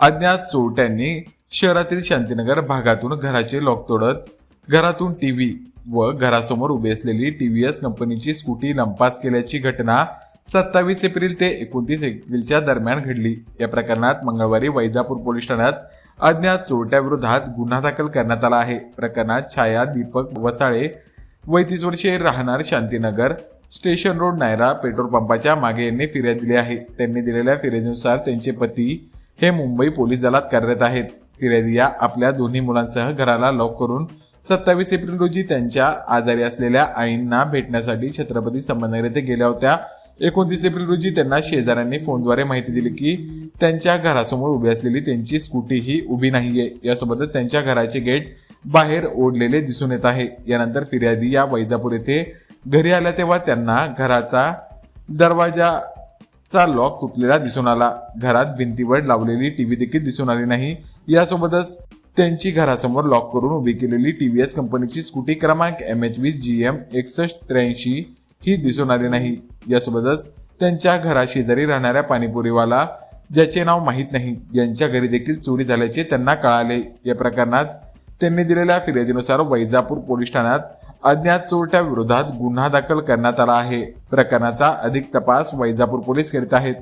अज्ञात चोरट्यांनी शहरातील शांतीनगर भागातून घराचे लॉक तोडत घरातून टीव्ही व घरासमोर उभी असलेली टीव्हीएस कंपनीची स्कूटी लंपास केल्याची घटना सत्तावीस एप्रिल ते एकोणतीस एप्रिलच्या दरम्यान घडली. या प्रकरणात मंगळवारी वैजापूर पोलीस ठाण्यात अज्ञात चोरट्याविरोधात गुन्हा दाखल करण्यात आला आहे. प्रकरणात छाया दीपक वसाळे वैतीस वर्षे राहणार Shantinagar station road Nayara petrol पंपाच्या मागे यांनी फिर्याद दिली आहे. त्यांनी दिलेल्या फिर्यादीनुसार त्यांचे पती हे मुंबई पोलीस दलात कार्यरत आहेत. फिरेदिया आपल्या दोन्ही मुलांसह घराला लॉक करून सत्तावीस एप्रिल रोजी त्यांच्या आजारी असलेल्या आईंना भेटण्यासाठी छत्रपती संभाजीनगर येथे गेल्या होत्या. एकोणतीस एप्रिल रोजी त्यांना शेजाऱ्यांनी फोनद्वारे माहिती दिली की त्यांच्या घरासमोर उभी असलेली त्यांची स्कूटी ही उभी नाहीये. यासोबतच त्यांच्या घराचे गेट बाहेर ओढलेले दिसून येत आहे. यानंतर फिर्यादी या वैजापूर येथे घरी आल्या तेव्हा त्यांना घराचा दरवाजा चा लॉक तुटलेला दिसून आला. घरात भिंतीवर लावलेली टीव्ही देखील दिसून आली नाही. यासोबतच त्यांची घरासमोर लॉक करून उभी केलेली टीव्हीएस कंपनीची स्कूटी क्रमांक एम एच वीस जी एम एकसष्ट त्र्याऐंशी ही दिसून आली नाही. यासोबतच त्यांच्या घराशेजारी राहणाऱ्या पाणीपुरीवाला ज्याचे नाव माहीत नाही यांच्या घरी देखील चोरी झाल्याचे त्यांना कळाले. या प्रकरणात त्यांनी दिलेल्या फिर्यादीनुसार वैजापूर पोलीस ठाण्यात अज्ञात चोरट्या विरोधात गुन्हा दाखल करण्यात आला आहे. प्रकरणाचा अधिक तपास वैजापूर पोलीस करीत आहेत.